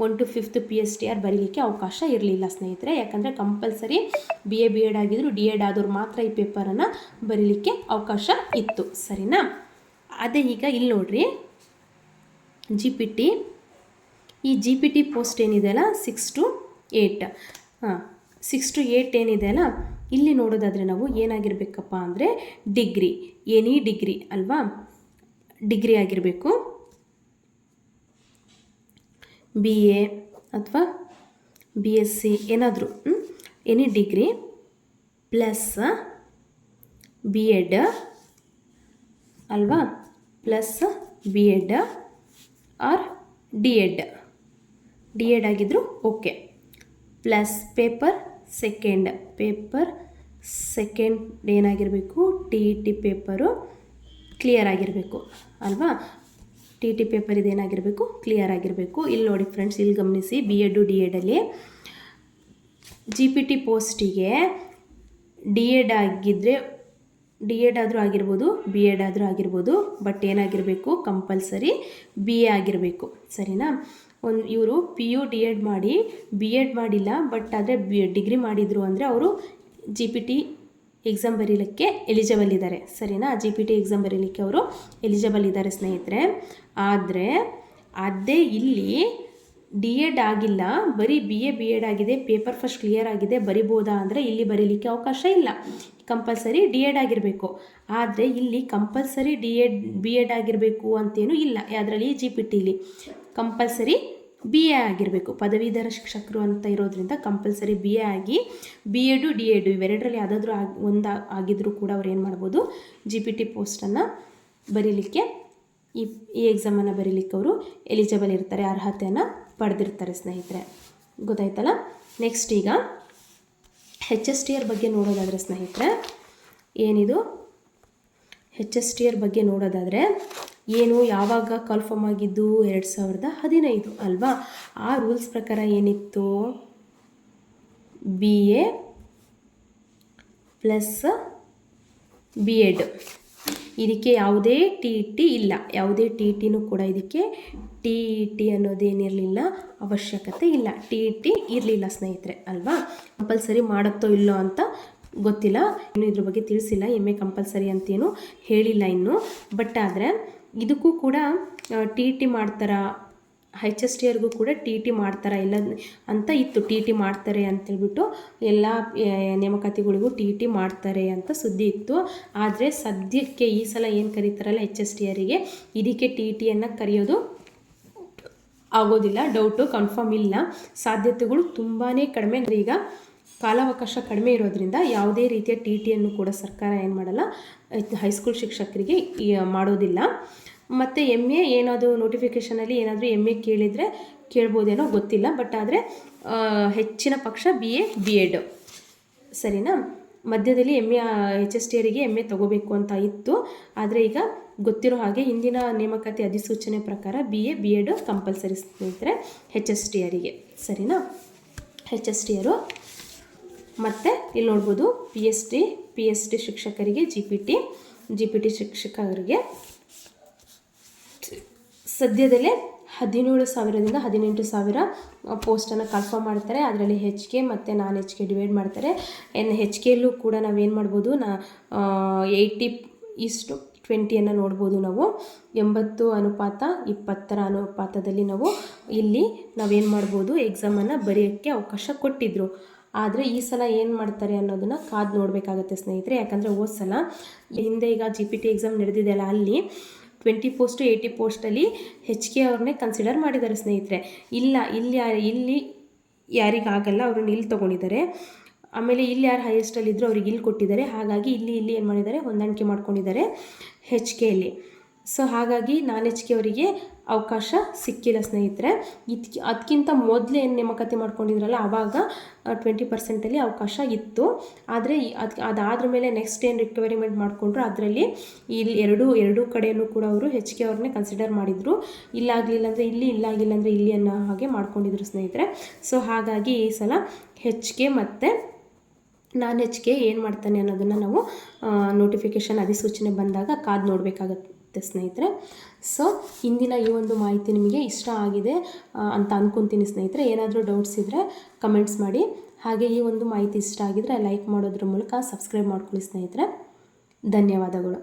one to fifth P S T R ಬರೀಲಿಕ್ಕೆ ಅವಕಾಶ ಇರಲಿಲ್ಲ ಸ್ನೇಹಿತರೆ. ಯಾಕಂದರೆ compulsory B A, B Ed ಆಗಿದ್ರು ಡಿ ಎಡ್ ಆದವ್ರು ಮಾತ್ರ ಈ ಪೇಪರನ್ನು ಬರೀಲಿಕ್ಕೆ ಅವಕಾಶ ಇತ್ತು. ಸರಿನಾ? ಅದೇ ಈಗ ಇಲ್ಲಿ ನೋಡ್ರಿ. ಜಿ ಪಿ ಟಿ ಈ ಜಿ ಪಿ ಟಿ ಪೋಸ್ಟ್ ಏನಿದೆಯಲ್ಲ ಸಿಕ್ಸ್ ಟು ಏಯ್ಟ್ ಹಾಂ, ಸಿಕ್ಸ್ ಟು ಏಯ್ಟ್ ಏನಿದೆಯಲ್ಲ ಇಲ್ಲಿ ನೋಡೋದಾದರೆ ನಾವು ಏನಾಗಿರಬೇಕಪ್ಪ ಅಂದರೆ ಡಿಗ್ರಿ ಎನಿ ಡಿಗ್ರಿ ಅಲ್ವಾ? ಡಿಗ್ರಿ ಆಗಿರಬೇಕು. ಬಿ ಎ ಅಥವಾ ಬಿ ಎಸ್ ಸಿ ಏನಾದರೂ any degree plus B Ed ಅಲ್ವಾ? Plus B Ed or D Ed D Ed ಆಗಿದ್ದರೂ okay plus paper second paper second ಏನಾಗಿರಬೇಕು? T E T paper clear ಆಗಿರಬೇಕು, ಅಲ್ವಾ? ಟಿ ಟಿ ಪೇಪರ್ ಇದೇನಾಗಿರಬೇಕು ಕ್ಲಿಯರ್ ಆಗಿರಬೇಕು. ಇಲ್ಲಿ ನೋಡಿ ಫ್ರೆಂಡ್ಸ್ ಇಲ್ಲಿ ಗಮನಿಸಿ ಬಿ ಎಡು ಡಿ ಎಡಲ್ಲಿ ಜಿ ಪಿ ಟಿ ಪೋಸ್ಟಿಗೆ ಡಿ ಎಡ್ ಆಗಿದ್ದರೆ ಡಿ ಎಡ್ ಆದರೂ ಆಗಿರ್ಬೋದು ಬಿ ಎಡ್ ಆದರೂ ಆಗಿರ್ಬೋದು ಬಟ್ ಏನಾಗಿರಬೇಕು? ಕಂಪಲ್ಸರಿ ಬಿ ಎ ಆಗಿರಬೇಕು. ಸರಿನಾ? ಒಂದು ಇವರು ಪಿ ಯು ಡಿ ಎಡ್ ಮಾಡಿ ಬಿ ಎಡ್ ಮಾಡಿಲ್ಲ ಬಟ್ ಆದರೆ ಬಿ ಡಿಗ್ರಿ ಮಾಡಿದರು ಅಂದರೆ ಅವರು ಜಿ ಪಿ ಟಿ ಎಕ್ಸಾಮ್ ಬರೀಲಿಕ್ಕೆ ಎಲಿಜಿಬಲ್ ಇದ್ದಾರೆ. ಸರಿನಾ? ಜಿ ಪಿ ಟಿ ಎಕ್ಸಾಮ್ ಬರೀಲಿಕ್ಕೆ ಅವರು ಎಲಿಜಿಬಲ್ ಇದ್ದಾರೆ ಸ್ನೇಹಿತರೆ. ಆದರೆ ಅದೇ ಇಲ್ಲಿ ಡಿ ಎಡ್ ಆಗಿಲ್ಲ. ಬರೀ ಬಿ ಎ ಬಿ ಎಡ್ ಆಗಿದೆ. ಪೇಪರ್ ಫಸ್ಟ್ ಕ್ಲಿಯರ್ ಆಗಿದೆ. ಬರಿಬೋದಾ ಅಂದರೆ ಇಲ್ಲಿ ಬರೀಲಿಕ್ಕೆ ಅವಕಾಶ ಇಲ್ಲ. ಕಂಪಲ್ಸರಿ ಡಿ ಎಡ್ ಆಗಿರಬೇಕು. ಆದರೆ ಇಲ್ಲಿ compulsory D Ed B Ed ಆಗಿರಬೇಕು ಅಂತೇನೂ ಇಲ್ಲ. ಅದರಲ್ಲಿ ಜಿ ಪಿ ಟಿಲಿ ಕಂಪಲ್ಸರಿ ಬಿ ಎ ಆಗಿರಬೇಕು. ಪದವೀಧರ ಶಿಕ್ಷಕರು ಅಂತ ಇರೋದ್ರಿಂದ ಕಂಪಲ್ಸರಿ ಬಿ ಎ ಆಗಿ ಬಿ ಎಡು ಡಿ ಎಡು ಇವೆರಡರಲ್ಲಿ ಯಾವುದಾದ್ರೂ ಆಗಿ, ಒಂದು ಆಗಿದ್ದರೂ ಕೂಡ ಅವ್ರು ಏನು ಮಾಡ್ಬೋದು? ಜಿ ಪಿ ಟಿ ಪೋಸ್ಟನ್ನು ಬರೀಲಿಕ್ಕೆ ಈ ಈ ಎಕ್ಸಾಮನ್ನು ಬರೀಲಿಕ್ಕೆ ಅವರು ಎಲಿಜಿಬಲ್ ಇರ್ತಾರೆ, ಅರ್ಹತೆಯನ್ನು ಪಡೆದಿರ್ತಾರೆ ಸ್ನೇಹಿತರೆ. ಗೊತ್ತಾಯ್ತಲ್ಲ? ನೆಕ್ಸ್ಟ್ ಈಗ ಹೆಚ್ ಎಸ್ ಟಿ ಆರ್ ಬಗ್ಗೆ ನೋಡೋದಾದರೆ ಸ್ನೇಹಿತರೆ, ಏನಿದು? ಹೆಚ್ ಎಸ್ ಟಿ ಆರ್ ಬಗ್ಗೆ ನೋಡೋದಾದರೆ ಏನು, ಯಾವಾಗ ಕನ್ಫರ್ಮ್ ಆಗಿದ್ದು? ಎರಡು ಸಾವಿರದ ಹದಿನೈದು ಅಲ್ವಾ? ಆ ರೂಲ್ಸ್ ಪ್ರಕಾರ ಏನಿತ್ತು? B A plus B Ed ಇದಕ್ಕೆ ಯಾವುದೇ ಟಿ ಟಿ ಇಲ್ಲ. ಯಾವುದೇ ಟಿ ಟಿನೂ ಕೂಡ ಇದಕ್ಕೆ ಟಿ ಟಿ ಅನ್ನೋದೇನಿರಲಿಲ್ಲ ಅವಶ್ಯಕತೆ ಇಲ್ಲ. ಟಿ ಟಿ ಇರಲಿಲ್ಲ ಸ್ನೇಹಿತರೆ, ಅಲ್ವಾ? ಕಂಪಲ್ಸರಿ ಮಾಡುತ್ತೋ ಇಲ್ಲೋ ಅಂತ ಗೊತ್ತಿಲ್ಲ. ಇನ್ನು ಇದ್ರ ಬಗ್ಗೆ ತಿಳಿಸಿಲ್ಲ. ಎಂ ಎ ಕಂಪಲ್ಸರಿ ಅಂತೇನು ಹೇಳಿಲ್ಲ ಇನ್ನು. ಬಟ್ ಆದರೆ ಇದಕ್ಕೂ ಕೂಡ ಟಿ ಟಿ ಮಾಡ್ತಾರಾ? ಹೆಚ್ ಎಸ್ ಟಿ ಅವ್ರಿಗೂ ಕೂಡ ಟಿ ಟಿ ಮಾಡ್ತಾರಾ? ಇಲ್ಲ ಅಂತ ಇತ್ತು. ಟಿ ಟಿ ಮಾಡ್ತಾರೆ ಅಂತೇಳ್ಬಿಟ್ಟು ಎಲ್ಲ ನೇಮಕಾತಿಗಳಿಗೂ ಟಿ ಟಿ ಮಾಡ್ತಾರೆ ಅಂತ ಸುದ್ದಿ ಇತ್ತು. ಆದರೆ ಸದ್ಯಕ್ಕೆ ಈ ಸಲ ಏನು ಕರೀತಾರಲ್ಲ ಎಚ್ ಎಸ್ ಟಿ ಇದಕ್ಕೆ ಟಿ ಟಿಯನ್ನು ಕರೆಯೋದು ಆಗೋದಿಲ್ಲ. ಡೌಟು ಕನ್ಫರ್ಮ್ ಇಲ್ಲ. ಸಾಧ್ಯತೆಗಳು ತುಂಬಾ ಕಡಿಮೆ. ಈಗ ಕಾಲಾವಕಾಶ ಕಡಿಮೆ ಇರೋದ್ರಿಂದ ಯಾವುದೇ ರೀತಿಯ ಟಿ ಟಿಯನ್ನು ಕೂಡ ಸರ್ಕಾರ ಏನು ಮಾಡಲ್ಲ ಹೈಸ್ಕೂಲ್ ಶಿಕ್ಷಕರಿಗೆ ಮಾಡೋದಿಲ್ಲ. ಮತ್ತು ಎಂ ಎ ಏನಾದರೂ ನೋಟಿಫಿಕೇಷನಲ್ಲಿ ಏನಾದರೂ ಎಂ ಎ ಕೇಳಿದರೆ ಕೇಳ್ಬೋದೇನೋ ಗೊತ್ತಿಲ್ಲ ಬಟ್ ಆದರೆ ಹೆಚ್ಚಿನ ಪಕ್ಷ ಬಿ ಎ ಬಿ ಎಡ್ ಸರಿನಾ? ಮಧ್ಯದಲ್ಲಿ M A H S T M A ತೊಗೋಬೇಕು ಅಂತ ಇತ್ತು. ಆದರೆ ಈಗ ಗೊತ್ತಿರೋ ಹಾಗೆ ಇಂದಿನ ನೇಮಕಾತಿ ಅಧಿಸೂಚನೆ ಪ್ರಕಾರ B A B Ed compulsory ಸ್ನೇಹಿತರೆ ಹೆಚ್ ಎಸ್ ಟಿ ಅವರಿಗೆ ಸರಿನಾ? ಹೆಚ್ ಎಸ್ ಟಿ ಮತ್ತು ಇಲ್ಲಿ ನೋಡ್ಬೋದು P S T P S T ಶಿಕ್ಷಕರಿಗೆ G P T G P T ಶಿಕ್ಷಕರಿಗೆ ಸದ್ಯದಲ್ಲೇ ಹದಿನೇಳು ಸಾವಿರದಿಂದ ಹದಿನೆಂಟು ಸಾವಿರ ಪೋಸ್ಟನ್ನು ಕನ್ಫರ್ಮ್ ಮಾಡ್ತಾರೆ. ಅದರಲ್ಲಿ ಹೆಚ್ ಕೆ ಮತ್ತು ನಾನ್ ಹೆಚ್ ಕೆ ಡಿವೈಡ್ ಮಾಡ್ತಾರೆ ಎನ್ ಹೆಚ್ ಕೆಯಲ್ಲೂ ಕೂಡ ನಾವೇನು ಮಾಡ್ಬೋದು, ನಾ ಏಯ್ಟಿ ಇಷ್ಟು ಟ್ವೆಂಟಿಯನ್ನು ನೋಡ್ಬೋದು ನಾವು. ಎಂಬತ್ತು ಅನುಪಾತ, ಇಪ್ಪತ್ತರ ಅನುಪಾತದಲ್ಲಿ ನಾವು ಇಲ್ಲಿ ನಾವೇನು ಮಾಡ್ಬೋದು ಎಕ್ಸಾಮನ್ನು ಬರೆಯೋಕ್ಕೆ ಅವಕಾಶ ಕೊಟ್ಟಿದ್ದರು ಆದರೆ ಈ ಸಲ ಏನು ಮಾಡ್ತಾರೆ ಅನ್ನೋದನ್ನು ಕಾದು ನೋಡಬೇಕಾಗತ್ತೆ ಸ್ನೇಹಿತರೆ. ಯಾಕಂದರೆ ಹೋದ ಸಲ ಹಿಂದೆ ಈಗ ಜಿ ಪಿ ಟಿ ಎಕ್ಸಾಮ್ ನಡೆದಿದೆಯಲ್ಲ, ಅಲ್ಲಿ ಟ್ವೆಂಟಿ ಪೋಸ್ಟು ಏಯ್ಟಿ ಪೋಸ್ಟಲ್ಲಿ ಹೆಚ್ ಕೆ ಅವ್ರನ್ನೇ ಕನ್ಸಿಡರ್ ಮಾಡಿದ್ದಾರೆ ಸ್ನೇಹಿತರೆ. ಇಲ್ಲ, ಇಲ್ಲಿ ಇಲ್ಲಿ ಯಾರಿಗಾಗಲ್ಲ ಅವ್ರನ್ನ ಇಲ್ಲಿ ತೊಗೊಂಡಿದ್ದಾರೆ. ಆಮೇಲೆ ಇಲ್ಲಿ ಯಾರು ಹೈಯೆಸ್ಟಲ್ಲಿದ್ದರೂ ಅವ್ರಿಗೆ ಇಲ್ಲಿ ಕೊಟ್ಟಿದ್ದಾರೆ. ಹಾಗಾಗಿ ಇಲ್ಲಿ ಇಲ್ಲಿ ಏನು ಮಾಡಿದ್ದಾರೆ? ಹೊಂದಾಣಿಕೆ ಮಾಡ್ಕೊಂಡಿದ್ದಾರೆ ಹೆಚ್ ಕೆಯಲ್ಲಿ ಸೊ ಹಾಗಾಗಿ ನಾನ್ ಅವರಿಗೆ ಅವಕಾಶ ಸಿಕ್ಕಿಲ್ಲ ಸ್ನೇಹಿತರೆ. ಇದಕ್ಕೆ ಅದಕ್ಕಿಂತ ಮೊದಲು ಏನು ನೇಮಕಾತಿ ಮಾಡ್ಕೊಂಡಿದ್ರಲ್ಲ ಆವಾಗ ಟ್ವೆಂಟಿ ಪರ್ಸೆಂಟಲ್ಲಿ ಅವಕಾಶ ಇತ್ತು. ಆದರೆ ಅದು, ಅದಾದ್ರ ಮೇಲೆ ನೆಕ್ಸ್ಟ್ ಏನು ರಿಕ್ವೈರ್ಮೆಂಟ್ ಮಾಡಿಕೊಂಡ್ರು, ಅದರಲ್ಲಿ ಇಲ್ಲಿ ಎರಡು, ಎರಡೂ ಕಡೆಯೂ ಕೂಡ ಅವರು ಹೆಚ್ ಕೆ ಅವ್ರನ್ನೇ ಕನ್ಸಿಡರ್ ಮಾಡಿದರು. ಇಲ್ಲಾಗಲಿಲ್ಲ ಅಂದರೆ ಇಲ್ಲಿ ಇಲ್ಲಾಗಿಲ್ಲ ಅಂದರೆ ಇಲ್ಲಿ ಅನ್ನೋ ಹಾಗೆ ಮಾಡ್ಕೊಂಡಿದ್ರು ಸ್ನೇಹಿತರೆ. ಸೊ ಹಾಗಾಗಿ ಈ ಸಲ ಹೆಚ್ ಕೆ ಮತ್ತು ನಾನ್ ಹೆಚ್ ಕೆ ಏನು ಮಾಡ್ತಾನೆ ಅನ್ನೋದನ್ನು ನಾವು ನೋಟಿಫಿಕೇಷನ್ ಅಧಿಸೂಚನೆ ಬಂದಾಗ ಕಾದು ನೋಡಬೇಕಾಗತ್ತೆ ಸ್ನೇಹಿತರೆ. ಸೊ ಇಂದಿನ ಈ ಒಂದು ಮಾಹಿತಿ ನಿಮಗೆ ಇಷ್ಟ ಆಗಿದೆ ಅಂತ ಅಂದ್ಕೊತೀನಿ ಸ್ನೇಹಿತರೆ. ಏನಾದರೂ ಡೌಟ್ಸ್ ಇದ್ದರೆ ಕಮೆಂಟ್ಸ್ ಮಾಡಿ. ಹಾಗೆ ಈ ಒಂದು ಮಾಹಿತಿ ಇಷ್ಟ ಆಗಿದರೆ ಲೈಕ್ ಮಾಡೋದ್ರ ಮೂಲಕ ಸಬ್ಸ್ಕ್ರೈಬ್ ಮಾಡ್ಕೊಳ್ಳಿ ಸ್ನೇಹಿತರೆ. ಧನ್ಯವಾದಗಳು.